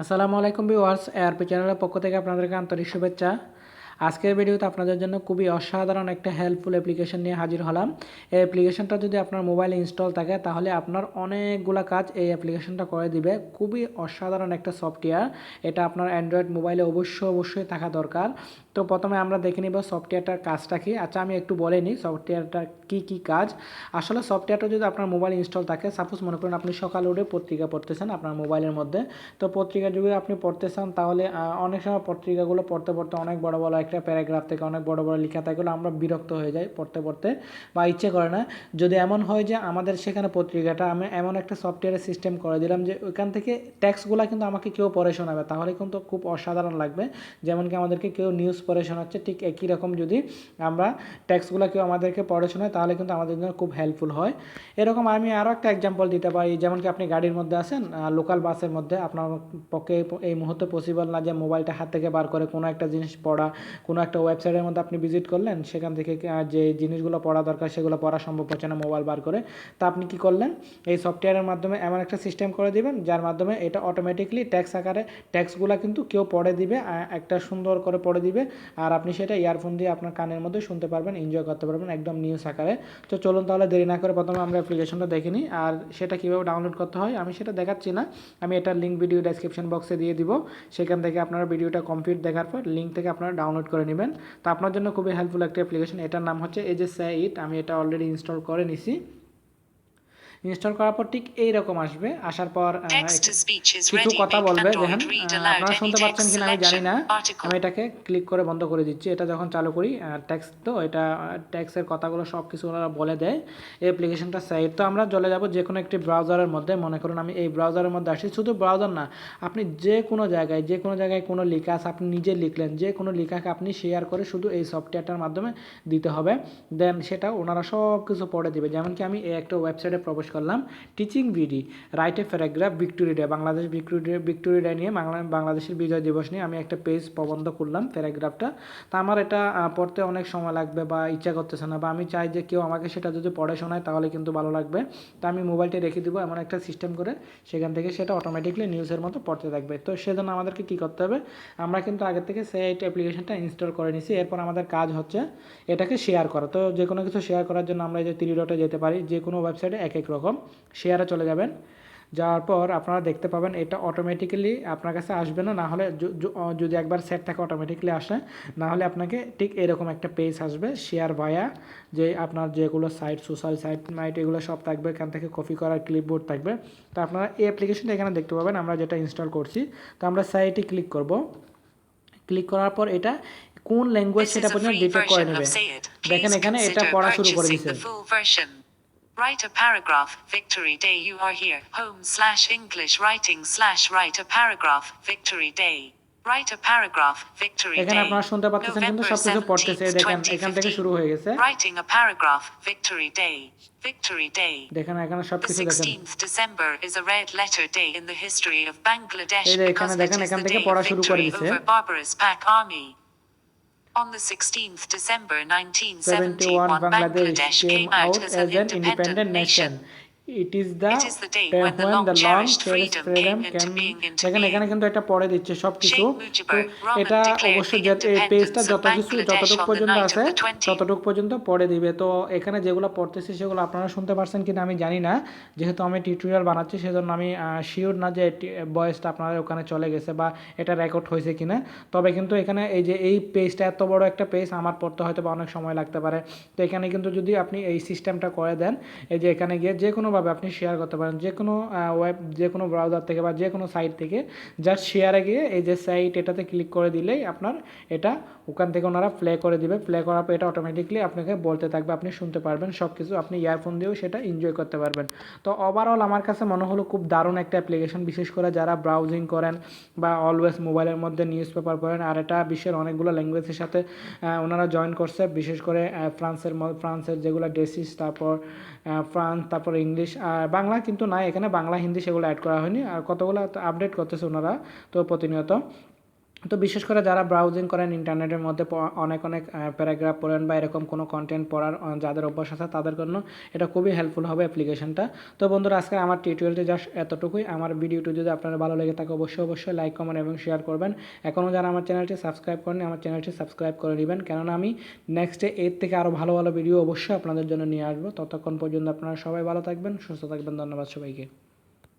আসসালামু আলাইকুম viewers ARP চ্যানেলের পক্ষ থেকে আপনাদেরকে আন্তরিক শুভেচ্ছা। আজকের ভিডিওতে আপনাদের জন্য খুবই অসাধারণ একটা হেল্পফুল অ্যাপ্লিকেশন নিয়ে হাজির হলাম। এই অ্যাপ্লিকেশনটা যদি আপনার মোবাইলে ইনস্টল থাকে, তাহলে আপনার অনেকগুলা কাজ এই অ্যাপ্লিকেশনটা করে দিবে। খুবই অসাধারণ একটা সফটওয়্যার এটা আপনার অ্যান্ড্রয়েড মোবাইলে অবশ্যই অবশ্যই থাকা দরকার। তো প্রথমে আমরা দেখে নিব সফটওয়্যারটার কাজটা কি। আচ্ছা আমি একটু বলে নিই সফটওয়্যারটার কি কি কাজ। আসলে সফটওয়্যারটা যদি আপনার মোবাইল ইনস্টল থাকে, সাপোজ মনে করুন আপনি সকালে উঠে পত্রিকা পড়তেছেন আপনার মোবাইলের মধ্যে, তো পত্রিকা যদি আপনি পড়তে চান তাহলে অনেক সময় পত্রিকাগুলো পড়তে পড়তে অনেক বড় বড় একটা প্যারাগ্রাফ থেকে অনেক বড় বড় লেখা থাকে আমরা বিরক্ত হয়ে যাই পড়তে পড়তে বা ইচ্ছে করে না। যদি এমন হয় যে আমাদের সেখানে পত্রিকাটা আমি এমন একটা সফটওয়্যারের সিস্টেম করে দিলাম যে ওইখান থেকে ট্যাক্সগুলো কিন্তু আমাকে কেউ পড়ে শোনাবে, তাহলে কিন্তু খুব অসাধারণ লাগবে। যেমন কি আমাদেরকে কেউ নিউজ পড়ে শোনাচ্ছে ঠিক একই রকম যদি আমরা ট্যাক্সগুলো কেউ আমাদেরকে পড়ে শোনায় তাহলে কিন্তু আমাদের জন্য খুব হেল্পফুল হয়। এরকম আমি আরও একটা এক্সাম্পল দিতে পারি, যেমন কি আপনি গাড়ির মধ্যে আছেন লোকাল বাসের মধ্যে, আপনার পক্ষে এই মুহূর্তে পসিবল না যে মোবাইলটা হাত থেকে বার করে কোনো একটা জিনিস পড়া, কোনো একটা ওয়েবসাইটের মধ্যে আপনি ভিজিট করলেন, সেখান থেকে যে জিনিসগুলো পড়া দরকার সেগুলো পড়া সম্ভব হচ্ছে না মোবাইল বার করে, তা আপনি কি করলেন? এই সফটওয়্যারের মাধ্যমে এমন একটা সিস্টেম করে দিবেন, যার মাধ্যমে এটা অটোমেটিকলি ট্যাক্স আকারে ট্যাক্সগুলো কিন্তু কেউ পড়ে দিবে একটা সুন্দর করে পড়ে দিবে আর আপনি সেটা ইয়ারফোন দিয়ে আপনার কানের মধ্যে শুনতে পারবেন এনজয় করতে পারবেন একদম নিউজ আকারে। তো চলুন তাহলে দেরি না করে প্রথমে আমরা অ্যাপ্লিকেশনটা দেখে নিই। আর সেটা কীভাবে ডাউনলোড করতে হয় আমি সেটা দেখাচ্ছি না। আমি এটার লিঙ্ক ভিডিও ডেসক্রিপশন বক্সে দিয়ে দিব। সেখান থেকে আপনারা ভিডিওটা কমপ্লিট দেখার পর লিঙ্ক থেকে আপনারা ডাউনলোড করে নেবেন। তো আপনার জন্য খুবই হেল্পফুল একটা অ্যাপ্লিকেশন এটার নাম হচ্ছে এই যে সাইট আমি এটা অলরেডি ইনস্টল করে নিছি। ইনস্টল করার পর ঠিক এইরকম আসবে। আসার পর কিছু কথা বলবে দেখেন আপনারা শুনতে পাচ্ছেন কিনা আমি জানি না। আমি এটাকে ক্লিক করে বন্ধ করে দিচ্ছি। এটা যখন চালু করি ট্যাক্স তো এটা ট্যাক্সের কথাগুলো সব কিছু ওরা বলে দেয়। এই অ্যাপ্লিকেশনটা সাইট তো আমরা চলে যাব যে কোনো একটি ব্রাউজারের মধ্যে। মনে করুন আমি এই ব্রাউজারের মধ্যে আসি শুধু ব্রাউজার না আপনি যে কোনো জায়গায় যে কোনো জায়গায় কোনো লেখা আছে আপনি নিজে লিখলেন যে কোনো লেখাকে আপনি শেয়ার করে শুধু এই সফটওয়্যারটার মাধ্যমে দিতে হবে। দেন সেটা ওনারা সব কিছু পড়ে দিবে। যেমন কি আমি এই একটা ওয়েবসাইটে প্রবেশ করলাম। Teaching BD write a paragraph victory Bangladesh victory day victory day নিয়ে বাংলা, বাংলাদেশের বিজয় দিবস নিয়ে আমি একটা পেজ প্রবন্ধ করলাম প্যারাগ্রাফটা তা আমার এটা পড়তে অনেক সময় লাগবে বা ইচ্ছা করতেছে না বা আমি চাই যে কেউ আমাকে সেটা যদি পড়ে শোনায় তাহলে কিন্তু ভালো লাগবে। তা আমি মোবাইলটা রেখে দিব এমন একটা সিস্টেম করে, সেখান থেকে সেটা অটোমেটিকলি নিউজের মতো পড়তে থাকবে। তো সেজন্য আমাদেরকে কী করতে হবে, আমরা কিন্তু আগে থেকে সেই অ্যাপ্লিকেশনটা ইনস্টল করে নিছি, এরপর আমাদের কাজ হচ্ছে এটাকে শেয়ার করা। তো যে কোনো কিছু শেয়ার করার জন্য আমরা এই যে থ্রি ডটে যেতে পারি যে কোনো ওয়েবসাইটে এক এক রকম। শেয়ারে চলে যাবেন। যাওয়ার পর আপনারা দেখতে পাবেন এটা অটোমেটিক্যালি আপনার কাছে আসবে না না হলে যদি একবার সেট থাকে অটোমেটিক্যালি আসে না হলে আপনাকে ঠিক এরকম একটা পেজ আসবে শেয়ার ভায়া যে আপনার যেগুলো সাইট সোশ্যাল সাইট মাইট এগুলো সব থাকবে এখান থেকে কপি করার ক্লিপবোর্ড থাকবে। তো আপনারা এই অ্যাপ্লিকেশনটা এখানে দেখতে পাবেন আমরা যেটা ইনস্টল করছি। তো আমরা সাইটে ক্লিক করব। ক্লিক করার পর এটা কোন ল্যাঙ্গুয়েজ সেটা পর্যন্ত ডিটেক্ট করে নেবে. দেখেন এখানে এটা পড়া শুরু করে purchasing দিছে the full version. Write a paragraph. Victory Day. You are here. Home slash English writing slash write a paragraph. Victory Day. Write a paragraph. Victory এখানে Day. আপনারা শুনতে পাচ্ছেন কিন্তু November সবকিছু পড়তেছে 17th, দেখেন এখান থেকে 2015. শুরু হয়ে গেছে Writing a paragraph. Victory Day. Victory Day. দেখেন এখানে The সবকিছু দেখেন 16th December is a red letter day in the history of Bangladesh এই যে এখানে because it দেখেন, is এখান the থেকে day পড়া of শুরু করে victory দিছে। over barbarous Pak army. On the 16th December 71 1971, Bangladesh came out as an independent nation. It is the day when the long long-cherished freedom came into being into দেখেন এখানে কিন্তু এটা পড়ে দিচ্ছে সব কিছু এটা অবশ্যই পেজটা যত কিছু যতটুকু পর্যন্ত আছে the 20th. ততটুকু পর্যন্ত পড়ে দিবে। তো এখানে যেগুলো পড়তেছি সেগুলো আপনারা শুনতে পারছেন কিনা আমি জানি না। যেহেতু আমি টিউটোরিয়াল বানাচ্ছি সেজন্য আমি শিওর না যে বয়েসটা আপনাদের ওখানে চলে গেছে বা এটা রেকর্ড হয়েছে কিনা। তবে কিন্তু এখানে এই যে এই পেজটা এত বড় একটা পেজ আমার পড়তে হয়তো বা অনেক সময় লাগতে পারে। তো এখানে কিন্তু যদি আপনি এই সিস্টেমটা করে দেন এই যে এখানে গিয়ে যে কোনোভাবে আপনি শেয়ার করতে পারেন। যে কোনো ওয়েব যে কোনো ব্রাউজার থেকে বা যে কোনো সাইট থেকে জাস্ট শেয়ারে গিয়ে এই যে সাইট এটাতে ক্লিক করে দিলেই আপনার এটা ওখান থেকে ওনারা প্লে করে দিবে। প্লে করার পর এটা অটোমেটিকলি আপনাকে বলতে থাকবে, আপনি শুনতে পারবেন সব কিছু আপনি ইয়ারফোন দিয়েও সেটা এনজয় করতে পারবেন। তো ওভারঅল আমার কাছে মনে হলো খুব দারুণ একটা অ্যাপ্লিকেশন বিশেষ করে যারা ব্রাউজিং করেন বা অলওয়েজ মোবাইলের মধ্যে নিউজ পেপার পড়েন, আর এটা বিশ্বের অনেকগুলো ল্যাঙ্গুয়েজের সাথে ওনারা জয়েন করছে। বিশেষ করে ফ্রান্সের ফ্রান্সের যেগুলো ডেসিস তারপর ফ্রান্স, তারপর ইংলিশ, আর বাংলা কিন্তু নাই। এখানে বাংলা, হিন্দি সেগুলো অ্যাড করা হয়নি। আর কতগুলো আপডেট করতেছে ওনারা, তো প্রতিনিয়ত। তো বিশেষ করে যারা ব্রাউজিং করেন ইন্টারনেটের মধ্যে অনেক অনেক প্যারাগ্রাফ পড়েন বা এরকম কোনো কন্টেন্ট পড়ার যাদের অভ্যাস আছে তাদের জন্য এটা খুবই হেল্পফুল হবে অ্যাপ্লিকেশনটা তো বন্ধুরা, আজকে আমার টিউটোরিয়ালটি জাস্ট এতটুকুই। আমার ভিডিওটি যদি আপনার ভালো লেগে থাকে, অবশ্যই অবশ্যই লাইক কমেন্ট এবং শেয়ার করবেন। এখনও যারা আমার চ্যানেলটি সাবস্ক্রাইব করেনি আমার চ্যানেলটি সাবস্ক্রাইব করে নেবেন। কেননা আমি নেক্সটে এর থেকে আরও ভালো ভালো ভিডিও অবশ্যই আপনাদের জন্য নিয়ে আসব। ততক্ষণ পর্যন্ত আপনারা সবাই ভালো থাকবেন, সুস্থ থাকবেন। ধন্যবাদ সবাইকে।